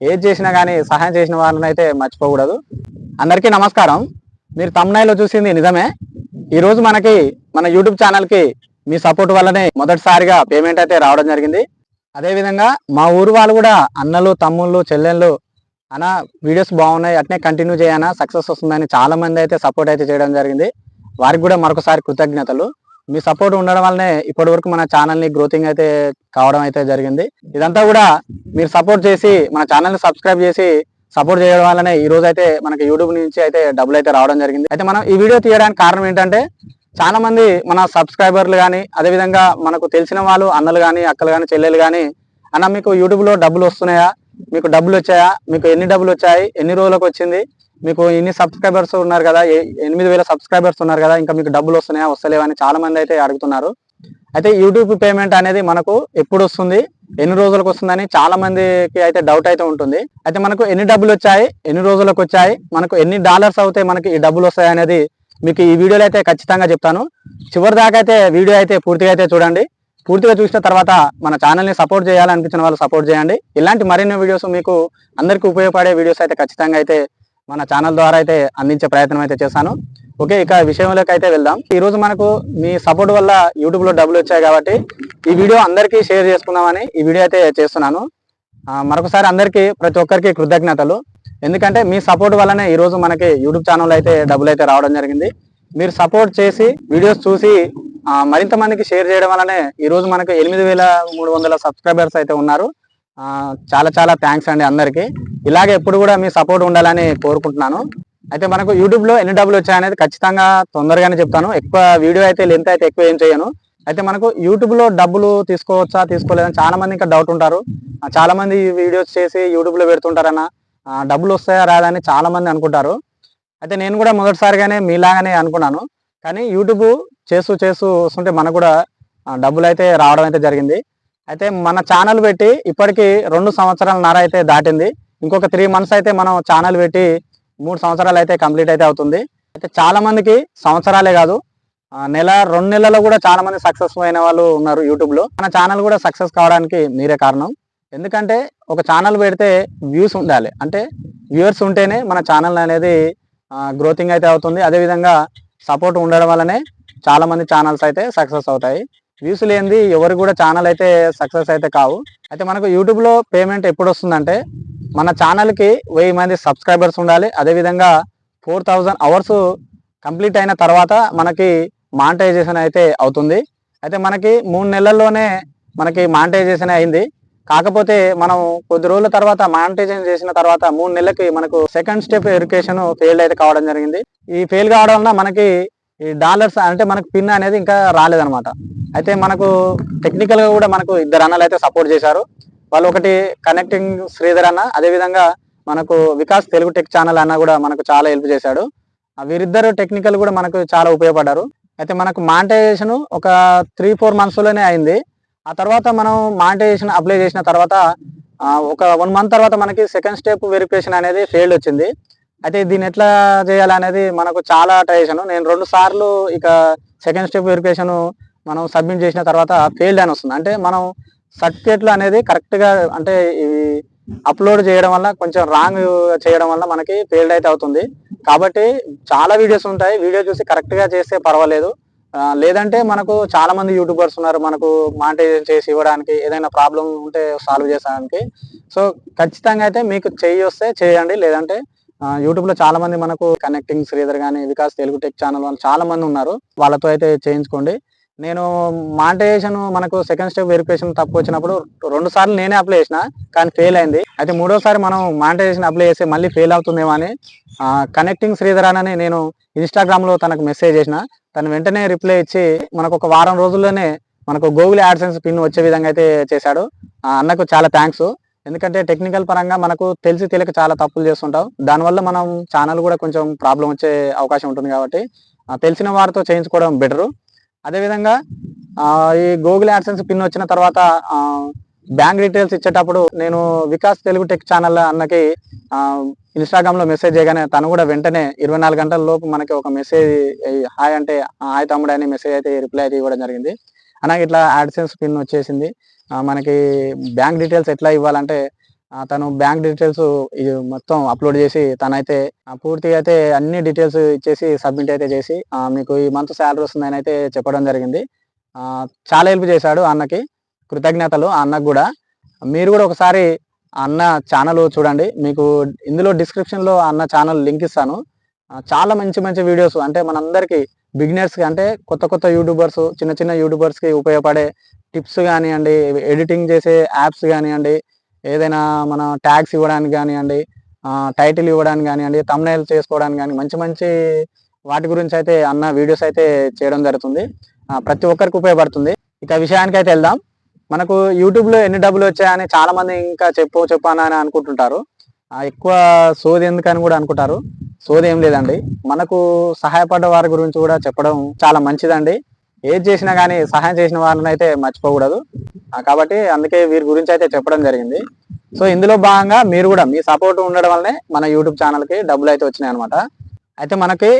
ఏది చేసినా కానీ సహాయం చేసిన వాళ్ళని అయితే మర్చిపోకూడదు. అందరికీ నమస్కారం. మీరు తమ్నాయిలో చూసింది నిజమే. ఈరోజు మనకి మన యూట్యూబ్ ఛానల్కి మీ సపోర్ట్ వల్లనే మొదటిసారిగా పేమెంట్ అయితే రావడం జరిగింది. అదేవిధంగా మా ఊరు వాళ్ళు కూడా అన్నలు తమ్ముళ్ళు చెల్లెళ్ళు అన్న వీడియోస్ బాగున్నాయి అట్నే కంటిన్యూ చేయనా సక్సెస్ వస్తుందని చాలా మంది అయితే సపోర్ట్ అయితే చేయడం జరిగింది. వారికి కూడా మరొకసారి కృతజ్ఞతలు. మీ సపోర్ట్ ఉండడం వల్లనే ఇప్పటి వరకు మన ఛానల్ని గ్రోతింగ్ అయితే కావడం అయితే జరిగింది. ఇదంతా కూడా మీరు సపోర్ట్ చేసి మన ఛానల్ని సబ్స్క్రైబ్ చేసి సపోర్ట్ చేయడం వల్లనే ఈ రోజు అయితే మనకి యూట్యూబ్ నుంచి అయితే డబ్బులు అయితే రావడం జరిగింది. అయితే మనం ఈ వీడియో తీయడానికి కారణం ఏంటంటే చాలా మంది మన సబ్స్క్రైబర్లు కానీ అదేవిధంగా మనకు తెలిసిన వాళ్ళు అన్నలు కానీ అక్కలు కానీ చెల్లెలు కానీ అన్న మీకు యూట్యూబ్లో డబ్బులు వస్తున్నాయా? మీకు డబ్బులు వచ్చాయా? మీకు ఎన్ని డబ్బులు వచ్చాయి? ఎన్ని రోజులకు వచ్చింది? మీకు ఇన్ని సబ్స్క్రైబర్స్ ఉన్నారు కదా ఎనిమిది వేల సబ్స్క్రైబర్స్ ఉన్నారు కదా ఇంకా మీకు డబ్బులు వస్తున్నాయా వస్తలేవా అని చాలా మంది అయితే అడుగుతున్నారు. అయితే యూట్యూబ్ పేమెంట్ అనేది మనకు ఎప్పుడు వస్తుంది ఎన్ని రోజులకు వస్తుందని చాలా మందికి అయితే డౌట్ అయితే ఉంటుంది. అయితే మనకు ఎన్ని డబ్బులు వచ్చాయి ఎన్ని రోజులకు వచ్చాయి మనకు ఎన్ని డాలర్స్ అవుతాయి మనకి ఈ డబ్బులు వస్తాయి అనేది మీకు ఈ వీడియోలో అయితే ఖచ్చితంగా చెప్తాను. చివరి దాకా అయితే వీడియో అయితే పూర్తిగా అయితే చూడండి. పూర్తిగా చూసిన తర్వాత మన ఛానల్ని సపోర్ట్ చేయాలనిపించిన వాళ్ళు సపోర్ట్ చేయండి. ఇలాంటి మరిన్ని వీడియోస్ మీకు అందరికీ ఉపయోగపడే వీడియోస్ అయితే ఖచ్చితంగా అయితే మన ఛానల్ ద్వారా అయితే అందించే ప్రయత్నం అయితే చేశాను. ఓకే ఇక విషయంలోకి అయితే వెళ్దాం. ఈ రోజు మనకు మీ సపోర్ట్ వల్ల యూట్యూబ్లో డబ్బులు వచ్చాయి కాబట్టి ఈ వీడియో అందరికీ షేర్ చేసుకుందామని ఈ వీడియో అయితే చేస్తున్నాను. మరొకసారి అందరికీ ప్రతి ఒక్కరికి కృతజ్ఞతలు. ఎందుకంటే మీ సపోర్ట్ వల్లనే ఈ రోజు మనకి యూట్యూబ్ ఛానల్ అయితే డబ్బులు అయితే రావడం జరిగింది. మీరు సపోర్ట్ చేసి వీడియోస్ చూసి మరింత మందికి షేర్ చేయడం వల్లనే ఈ రోజు మనకు ఎనిమిది వేల మూడు వందల సబ్స్క్రైబర్స్ అయితే ఉన్నారు. చాలా చాలా థ్యాంక్స్ అండి అందరికీ. ఇలాగే ఎప్పుడు కూడా మీ సపోర్ట్ ఉండాలని కోరుకుంటున్నాను. అయితే మనకు యూట్యూబ్లో ఎన్ని డబ్బులు వచ్చాయనేది ఖచ్చితంగా తొందరగానే చెప్తాను. ఎక్కువ వీడియో అయితే లెంత్ అయితే ఎక్కువ ఏం చేయను. అయితే మనకు యూట్యూబ్లో డబ్బులు తీసుకోవచ్చా తీసుకోలేదని చాలా మంది ఇంకా డౌట్ ఉంటారు. చాలా మంది వీడియోస్ చేసి యూట్యూబ్లో పెడుతుంటారన్న డబ్బులు వస్తాయా రాదని చాలా మంది అనుకుంటారు. అయితే నేను కూడా మొదటిసారిగానే మీలాగానే అనుకున్నాను. కానీ యూట్యూబ్ చేస్తూ చేస్తూ వస్తుంటే మనకు కూడా డబ్బులు అయితే రావడం అయితే జరిగింది. అయితే మన ఛానల్ పెట్టి ఇప్పటికి రెండు సంవత్సరాల నర అయితే దాటింది. ఇంకొక త్రీ మంత్స్ అయితే మనం ఛానల్ పెట్టి మూడు సంవత్సరాలు అయితే కంప్లీట్ అయితే అవుతుంది. అయితే చాలా మందికి సంవత్సరాలే కాదు నెల రెండు నెలల్లో కూడా చాలా మంది సక్సెస్ అయిన వాళ్ళు ఉన్నారు యూట్యూబ్లో మన ఛానల్ కూడా సక్సెస్ కావడానికి మీరే కారణం. ఎందుకంటే ఒక ఛానల్ పెడితే వ్యూస్ ఉండాలి. అంటే వ్యూవర్స్ ఉంటేనే మన ఛానల్ అనేది గ్రోతింగ్ అయితే అవుతుంది. అదే విధంగా సపోర్ట్ ఉండడం వల్లనే చాలా మంది ఛానల్స్ అయితే సక్సెస్ అవుతాయి. వ్యూస్ లేనిది ఎవరు కూడా ఛానల్ అయితే సక్సెస్ అయితే కావు. అయితే మనకు యూట్యూబ్లో పేమెంట్ ఎప్పుడు వస్తుందంటే మన ఛానల్కి వెయ్యి మంది సబ్స్క్రైబర్స్ ఉండాలి. అదే విధంగా ఫోర్ థౌజండ్ అవర్స్ కంప్లీట్ అయిన తర్వాత మనకి మానిటైజేషన్ అయితే అవుతుంది. అయితే మనకి మూడు నెలల్లోనే మనకి మానిటైజేషన్ అయింది. కాకపోతే మనం కొద్ది రోజుల తర్వాత మానిటైజేషన్ చేసిన తర్వాత మూడు నెలలకి మనకు సెకండ్ స్టెప్ ఎడ్యుకేషన్ ఫెయిల్ అయితే కావడం జరిగింది. ఈ ఫెయిల్ కావడం వల్ల మనకి ఈ డాలర్స్ అంటే మనకు పిన్ అనేది ఇంకా రాలేదనమాట అయితే మనకు టెక్నికల్గా కూడా మనకు ఇద్దరు అన్నలు అయితే సపోర్ట్ చేశారు. వాళ్ళు ఒకటి కనెక్టింగ్ శ్రీధర్ అన్న అదే విధంగా మనకు వికాస్ తెలుగు టెక్ ఛానల్ అన్న కూడా మనకు చాలా హెల్ప్ చేశాడు. వీరిద్దరు టెక్నికల్ కూడా మనకు చాలా ఉపయోగపడ్డారు. అయితే మనకు మానిటైజేషన్ ఒక త్రీ ఫోర్ మంత్స్లోనే అయింది. ఆ తర్వాత మనం మానిటైజేషన్ అప్లై చేసిన తర్వాత ఒక వన్ మంత్ తర్వాత మనకి సెకండ్ స్టెప్ వెరిఫికేషన్ అనేది ఫెయిల్డ్ వచ్చింది. అయితే దీన్ని ఎట్లా చేయాలనేది మనకు చాలా ట్రై నేను రెండు సార్లు ఇక సెకండ్ స్టెప్ వెరిఫికేషన్ మనం సబ్మిట్ చేసిన తర్వాత ఫెయిల్డ్ అని వస్తుంది. అంటే మనం సర్టిఫికేట్లు అనేది కరెక్ట్గా అంటే ఇవి అప్లోడ్ చేయడం వల్ల కొంచెం రాంగ్ చేయడం వల్ల మనకి ఫెయిల్డ్ అయితే అవుతుంది. కాబట్టి చాలా వీడియోస్ ఉంటాయి. వీడియో చూసి కరెక్ట్గా చేస్తే పర్వాలేదు. లేదంటే మనకు చాలా మంది యూట్యూబర్స్ ఉన్నారు. మనకు మానిటైజేషన్ చేసి ఇవ్వడానికి ఏదైనా ప్రాబ్లం ఉంటే సాల్వ్ చేసడానికి. సో ఖచ్చితంగా అయితే మీకు చెయ్యి వస్తే చేయండి. లేదంటే యూట్యూబ్లో చాలా మంది మనకు కనెక్టింగ్ శ్రీధర్ కానీ వికాస్ తెలుగు టెక్ ఛానల్ వాళ్ళు చాలా మంది ఉన్నారు. వాళ్ళతో అయితే చేయించుకోండి. నేను మానిటైజేషన్ మనకు సెకండ్ స్టెప్ వెరిఫికేషన్ తప్పు వచ్చినప్పుడు రెండు సార్లు నేనే అప్లై చేసిన కానీ ఫెయిల్ అయింది. అయితే మూడోసారి మనం మానిటైజేషన్ అప్లై చేస్తే మళ్ళీ ఫెయిల్ అవుతుందేమో అని కనెక్టింగ్ శ్రీధర్ అని నేను ఇన్స్టాగ్రామ్లో తనకు మెసేజ్ చేసిన. తను వెంటనే రిప్లై ఇచ్చి మనకు ఒక వారం రోజుల్లోనే మనకు గూగుల్ యాడ్సెన్స్ పిన్ వచ్చే విధంగా అయితే చేశాడు. అన్నకు చాలా థ్యాంక్స్ ఎందుకంటే టెక్నికల్ పరంగా మనకు తెలిసి తెలియక చాలా తప్పులు చేస్తుంటాం దానివల్ల మనం ఛానల్ కూడా కొంచెం ప్రాబ్లం వచ్చే అవకాశం ఉంటుంది కాబట్టి తెలిసిన వారితో చేయించుకోవడం బెటరు అదేవిధంగా ఈ గూగుల్ యాడ్సెన్స్ పిన్ వచ్చిన తర్వాత బ్యాంక్ డీటెయిల్స్ ఇచ్చేటప్పుడు నేను వికాస్ తెలుగు టెక్ ఛానల్ అన్నకి ఇన్స్టాగ్రామ్లో మెసేజ్ చేయగానే తను కూడా వెంటనే ఇరవై నాలుగు గంటల లోపు మనకి ఒక మెసేజ్ హాయ్ అంటే హాయ్ తమ్ముడు అని మెసేజ్ అయితే రిప్లై అయితే ఇవ్వడం జరిగింది. అలాగే ఇట్లా యాడ్సెన్స్ పిన్ వచ్చేసింది. మనకి బ్యాంక్ డీటెయిల్స్ ఎట్లా ఇవ్వాలంటే తను బ్యాంక్ డీటెయిల్స్ ఇది మొత్తం అప్లోడ్ చేసి తనైతే పూర్తిగా అయితే అన్ని డీటెయిల్స్ ఇచ్చేసి సబ్మిట్ అయితే చేసి మీకు ఈ మంత్ శాలరీ వస్తుందని అయితే చెప్పడం జరిగింది. చాలా హెల్ప్ చేశాడు అన్నకి. కృతజ్ఞతలు ఆ అన్నకు కూడా. మీరు కూడా ఒకసారి అన్న ఛానల్ చూడండి. మీకు ఇందులో డిస్క్రిప్షన్లో అన్న ఛానల్ లింక్ ఇస్తాను. చాలా మంచి మంచి వీడియోస్ అంటే మనందరికీ బిగినర్స్కి అంటే కొత్త కొత్త యూట్యూబర్స్ చిన్న చిన్న యూట్యూబర్స్కి ఉపయోగపడే టిప్స్ కానివ్వండి ఎడిటింగ్ చేసే యాప్స్ కానివ్వండి ఏదైనా మన ట్యాగ్స్ ఇవ్వడానికి కానివ్వండి టైటిల్ ఇవ్వడానికి కానివ్వండి తమ్నైల్ చేసుకోవడానికి కానీ మంచి మంచి వాటి గురించి అయితే అన్న వీడియోస్ అయితే చేయడం జరుగుతుంది. ప్రతి ఒక్కరికి ఉపయోగపడుతుంది. ఇక విషయానికి అయితే వెళ్దాం. మనకు యూట్యూబ్లో ఎన్ని డబ్బులు వచ్చాయని చాలామంది ఇంకా చెప్పు చెప్పానని అని అనుకుంటుంటారు. ఎక్కువ సోది ఎందుకని కూడా అనుకుంటారు. సోది ఏం లేదండి. మనకు సహాయపడ్డ వారి గురించి కూడా చెప్పడం చాలా మంచిదండి. ఏది చేసినా కానీ సహాయం చేసిన వారిని అయితే మర్చిపోకూడదు కాబట్టి అందుకే వీరి గురించి అయితే చెప్పడం జరిగింది. సో ఇందులో భాగంగా మీరు కూడా మీ సపోర్ట్ ఉండడం వల్లనే మన యూట్యూబ్ ఛానల్కి డబ్బులు అయితే వచ్చినాయి అనమాట అయితే మనకి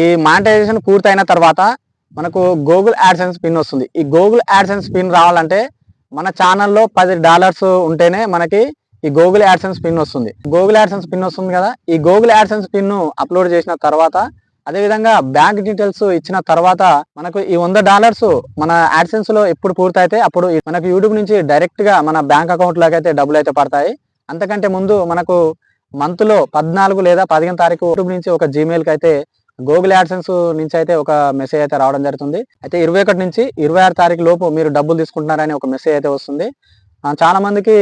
ఈ మానిటైజేషన్ పూర్తయిన తర్వాత మనకు గూగుల్ యాడ్సెన్స్ పిన్ వస్తుంది. ఈ గూగుల్ యాడ్సెన్స్ పిన్ రావాలంటే మన ఛానల్లో పది డాలర్స్ ఉంటేనే మనకి ఈ గూగుల్ యాడ్సెన్స్ పిన్ వస్తుంది. గూగుల్ యాడ్సెన్స్ పిన్ వస్తుంది కదా? ఈ గూగుల్ యాడ్సెన్స్ పిన్ అప్లోడ్ చేసిన తర్వాత అదే విధంగా బ్యాంక్ డీటెయిల్స్ ఇచ్చిన తర్వాత మనకు ఈ వంద డాలర్స్ మన యాడ్సెన్స్లో ఎప్పుడు పూర్తయితే అప్పుడు మనకు యూట్యూబ్ నుంచి డైరెక్ట్గా మన బ్యాంక్ అకౌంట్లోకి అయితే డబ్బులు అయితే పడతాయి. అంతకంటే ముందు మనకు మంత్లో పద్నాలుగు లేదా పదిహేను తారీఖు యూట్యూబ్ నుంచి ఒక జీమెయిల్కి అయితే గూగుల్ యాడ్సెన్స్ నుంచి అయితే ఒక మెసేజ్ అయితే రావడం జరుగుతుంది. అయితే ఇరవై ఒకటి నుంచి ఇరవై ఆరు తారీఖు లోపు మీరు డబ్బులు తీసుకుంటున్నారని ఒక మెసేజ్ అయితే వస్తుంది. చాలా మందికి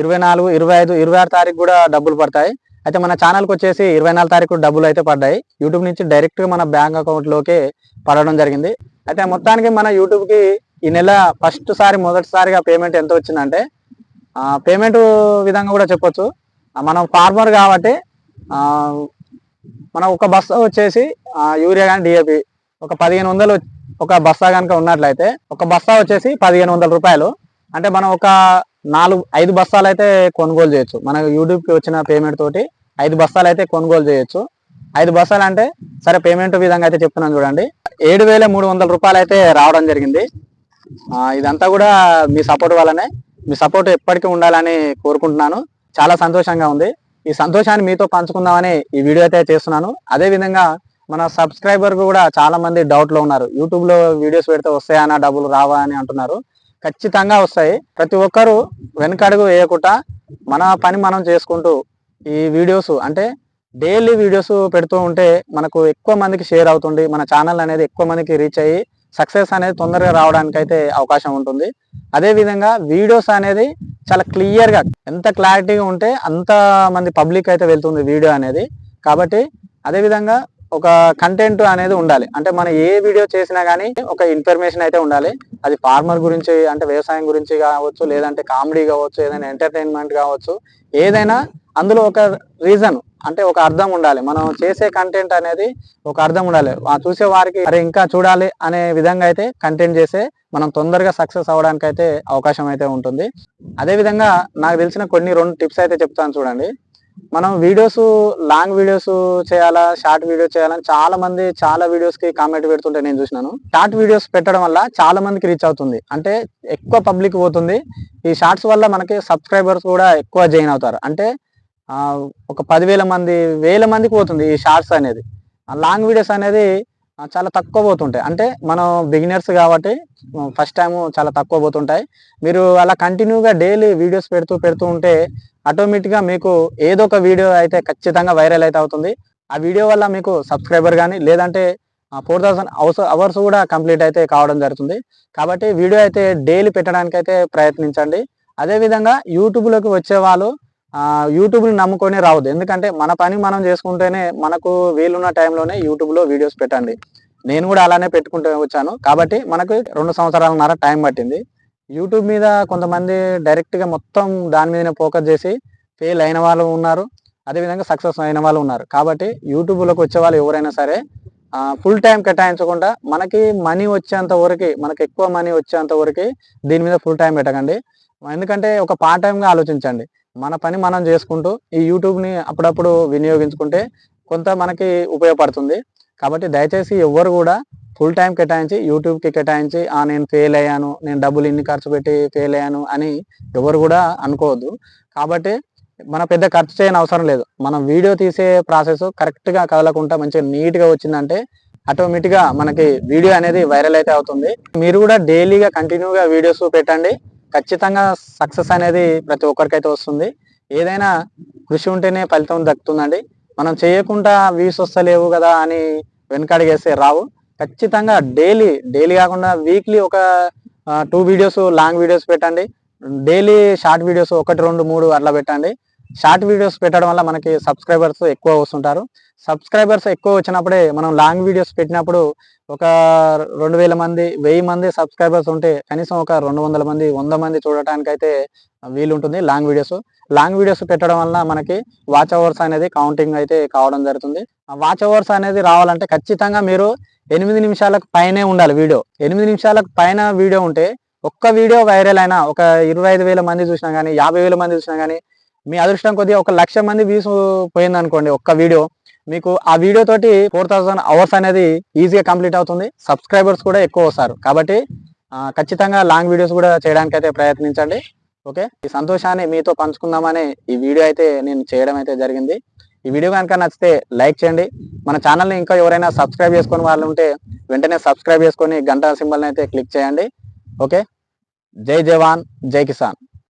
ఇరవై నాలుగు ఇరవై ఐదు ఇరవై ఆరు తారీఖు కూడా డబ్బులు పడతాయి. అయితే మన ఛానల్కి వచ్చేసి ఇరవై నాలుగు తారీఖు డబ్బులు అయితే పడ్డాయి. యూట్యూబ్ నుంచి డైరెక్ట్గా మన బ్యాంక్ అకౌంట్లోకి పడడం జరిగింది. అయితే మొత్తానికి మన యూట్యూబ్కి ఈ నెల ఫస్ట్ సారి మొదటిసారిగా పేమెంట్ ఎంత వచ్చిందంటే పేమెంట్ విధంగా కూడా చెప్పొచ్చు. మనం ఫార్మర్ కాబట్టి మనం ఒక బస్తా వచ్చేసి యూరియా కానీ డిఏపి ఒక పదిహేను వందలు ఒక బస్తా కనుక ఉన్నట్లయితే ఒక బస్తా వచ్చేసి పదిహేను వందల రూపాయలు. అంటే మనం ఒక నాలుగు ఐదు బస్తాలు అయితే కొనుగోలు చేయొచ్చు. మన యూట్యూబ్కి వచ్చిన పేమెంట్ తోటి ఐదు బస్తాలు అయితే కొనుగోలు చేయొచ్చు. ఐదు బస్తాలు అంటే సరే పేమెంట్ విధంగా అయితే చెప్తున్నాను చూడండి. ఏడు వేల మూడు వందల రూపాయలు అయితే రావడం జరిగింది. ఇదంతా కూడా మీ సపోర్ట్ వల్లనే మీ సపోర్ట్ ఎప్పటికీ ఉండాలని కోరుకుంటున్నాను. చాలా సంతోషంగా ఉంది. ఈ సంతోషాన్ని మీతో పంచుకుందామని ఈ వీడియో అయితే చేస్తున్నాను. అదే విధంగా మన సబ్స్క్రైబర్ కూడా చాలా మంది డౌట్లో ఉన్నారు. యూట్యూబ్లో వీడియోస్ పెడితే వస్తాయా డబ్బులు రావా అని అంటున్నారు. ఖచ్చితంగా వస్తాయి. ప్రతి ఒక్కరూ వెనకడుగు వేయకుండా మన పని మనం చేసుకుంటూ ఈ వీడియోస్ అంటే డైలీ వీడియోస్ పెడుతూ ఉంటే మనకు ఎక్కువ మందికి షేర్ అవుతుంది. మన ఛానల్ అనేది ఎక్కువ మందికి రీచ్ అయ్యి సక్సెస్ అనేది తొందరగా రావడానికి అయితే అవకాశం ఉంటుంది. అదేవిధంగా వీడియోస్ అనేది చాలా క్లియర్గా ఎంత క్లారిటీగా ఉంటే అంత మంది పబ్లిక్ అయితే వెళ్తుంది వీడియో అనేది. కాబట్టి అదేవిధంగా ఒక కంటెంట్ అనేది ఉండాలి. అంటే మనం ఏ వీడియో చేసినా కానీ ఒక ఇన్ఫర్మేషన్ అయితే ఉండాలి. అది ఫార్మర్ గురించి అంటే వ్యవసాయం గురించి కావచ్చు లేదంటే కామెడీ కావచ్చు ఏదైనా ఎంటర్టైన్మెంట్ కావచ్చు ఏదైనా అందులో ఒక రీజన్ అంటే ఒక అర్థం ఉండాలి. మనం చేసే కంటెంట్ అనేది ఒక అర్థం ఉండాలి. చూసే వారికి అరే ఇంకా చూడాలి అనే విధంగా అయితే కంటెంట్ చేసే మనం తొందరగా సక్సెస్ అవడానికి అయితే అవకాశం అయితే ఉంటుంది. అదే విధంగా నాకు తెలిసిన కొన్ని రెండు టిప్స్ అయితే చెప్తాను చూడండి. మనం వీడియోస్ లాంగ్ వీడియోస్ చేయాలా షార్ట్ వీడియోస్ చేయాలని చాలా మంది చాలా వీడియోస్కి కామెంట్ పెడుతుంటే నేను చూసినాను. షార్ట్ వీడియోస్ పెట్టడం వల్ల చాలా మందికి రీచ్ అవుతుంది. అంటే ఎక్కువ పబ్లిక్ పోతుంది. ఈ షార్ట్స్ వల్ల మనకి సబ్స్క్రైబర్స్ కూడా ఎక్కువ జాయిన్ అవుతారు. అంటే ఒక పదివేల మంది వేల మందికి పోతుంది ఈ షార్ట్స్ అనేది. లాంగ్ వీడియోస్ అనేది చాలా తక్కువ పోతుంటాయి. అంటే మనం బిగినర్స్ కాబట్టి ఫస్ట్ టైం చాలా తక్కువ పోతుంటాయి. మీరు అలా కంటిన్యూగా డైలీ వీడియోస్ పెడుతూ పెడుతూ ఉంటే ఆటోమేటిక్గా మీకు ఏదో ఒక వీడియో అయితే ఖచ్చితంగా వైరల్ అయితే అవుతుంది. ఆ వీడియో వల్ల మీకు సబ్స్క్రైబర్ కానీ లేదంటే ఫోర్ థౌసండ్ అవర్స్ అవర్స్ కూడా కంప్లీట్ అయితే కావడం జరుగుతుంది. కాబట్టి వీడియో అయితే డైలీ పెట్టడానికి అయితే ప్రయత్నించండి. అదేవిధంగా యూట్యూబ్లోకి వచ్చే వాళ్ళు యూట్యూబ్ని నమ్ముకొని రావద్దు. ఎందుకంటే మన పని మనం చేసుకుంటేనే మనకు వీలున్న టైంలోనే యూట్యూబ్లో వీడియోస్ పెట్టండి. నేను కూడా అలానే పెట్టుకుంటూ వచ్చాను. కాబట్టి మనకు రెండు సంవత్సరాలన్నర టైం పట్టింది. యూట్యూబ్ మీద కొంతమంది డైరెక్ట్గా మొత్తం దాని మీదనే ఫోకస్ చేసి ఫెయిల్ అయిన వాళ్ళు ఉన్నారు. అదేవిధంగా సక్సెస్ అయిన వాళ్ళు ఉన్నారు. కాబట్టి యూట్యూబ్లోకి వచ్చే వాళ్ళు ఎవరైనా సరే ఫుల్ టైం కేటాయించకుండా మనకి మనీ వచ్చేంత వరకు మనకి ఎక్కువ మనీ వచ్చేంత వరకు దీని మీద ఫుల్ టైం పెట్టకండి. ఎందుకంటే ఒక పార్ట్ టైంగా ఆలోచించండి. మన పని మనం చేసుకుంటూ ఈ యూట్యూబ్ని అప్పుడప్పుడు వినియోగించుకుంటే కొంత మనకి ఉపయోగపడుతుంది. కాబట్టి దయచేసి ఎవ్వరు కూడా ఫుల్ టైం కేటాయించి యూట్యూబ్కి కేటాయించి ఆ నేను ఫెయిల్ అయ్యాను నేను డబ్బులు ఇన్ని ఖర్చు పెట్టి ఫెయిల్ అయ్యాను అని ఎవరు కూడా అనుకోవద్దు. కాబట్టి మన పెద్ద ఖర్చు చేయని అవసరం లేదు. మనం వీడియో తీసే ప్రాసెస్ కరెక్ట్గా కదలకుండా మంచిగా నీట్గా వచ్చిందంటే ఆటోమేటిక్గా మనకి వీడియో అనేది వైరల్ అయితే అవుతుంది. మీరు కూడా డైలీగా కంటిన్యూగా వీడియోస్ పెట్టండి. ఖచ్చితంగా సక్సెస్ అనేది ప్రతి ఒక్కరికైతే వస్తుంది. ఏదైనా కృషి ఉంటేనే ఫలితం దక్కుతుందండి. మనం చేయకుండా వ్యూస్ వస్తలేవు కదా అని వెనకడిగేస్తే రావు. ఖచ్చితంగా డైలీ డైలీ కాకుండా వీక్లీ ఒక టూ వీడియోస్ లాంగ్ వీడియోస్ పెట్టండి. డైలీ షార్ట్ వీడియోస్ ఒకటి రెండు మూడు అట్లా పెట్టండి. షార్ట్ వీడియోస్ పెట్టడం వల్ల మనకి సబ్స్క్రైబర్స్ ఎక్కువ వస్తుంటారు. సబ్స్క్రైబర్స్ ఎక్కువ వచ్చినప్పుడే మనం లాంగ్ వీడియోస్ పెట్టినప్పుడు ఒక రెండు వేల మంది వెయ్యి మంది సబ్స్క్రైబర్స్ ఉంటే కనీసం ఒక రెండు వందల మంది వంద మంది చూడటానికి అయితే వీలుంటుంది లాంగ్ వీడియోస్. లాంగ్ వీడియోస్ పెట్టడం వల్ల మనకి వాచ్ అవర్స్ అనేది కౌంటింగ్ అయితే కావడం జరుగుతుంది. ఆ వాచ్ అవర్స్ అనేది రావాలంటే ఖచ్చితంగా మీరు ఎనిమిది నిమిషాలకు పైనే ఉండాలి వీడియో. ఎనిమిది నిమిషాలకు పైన వీడియో ఉంటే ఒక్క వీడియో వైరల్ అయినా ఒక ఇరవై ఐదు వేల మంది చూసినా కానీ యాభై వేల మంది చూసినా కానీ మీ అదృష్టం కొద్దిగా ఒక లక్ష మంది వ్యూస్ పోయింది అనుకోండి ఒక్క వీడియో మీకు ఆ వీడియో తోటి ఫోర్ థౌసండ్ అవర్స్ అనేది ఈజీగా కంప్లీట్ అవుతుంది. సబ్స్క్రైబర్స్ కూడా ఎక్కువ వస్తారు. కాబట్టి ఖచ్చితంగా లాంగ్ వీడియోస్ కూడా చేయడానికి అయితే ప్రయత్నించండి. ఓకే ఈ సంతోషాన్ని మీతో పంచుకుందామని ఈ వీడియో అయితే నేను చేయడం అయితే జరిగింది. ఈ వీడియో కనుక నచ్చితే లైక్ చేయండి. మన ఛానల్ని ఇంకా ఎవరైనా సబ్స్క్రైబ్ చేసుకుని వాళ్ళు ఉంటే వెంటనే సబ్స్క్రైబ్ చేసుకొని గంట సింబల్ని అయితే క్లిక్ చేయండి. ఓకే జై జవాన్ జై కిసాన్.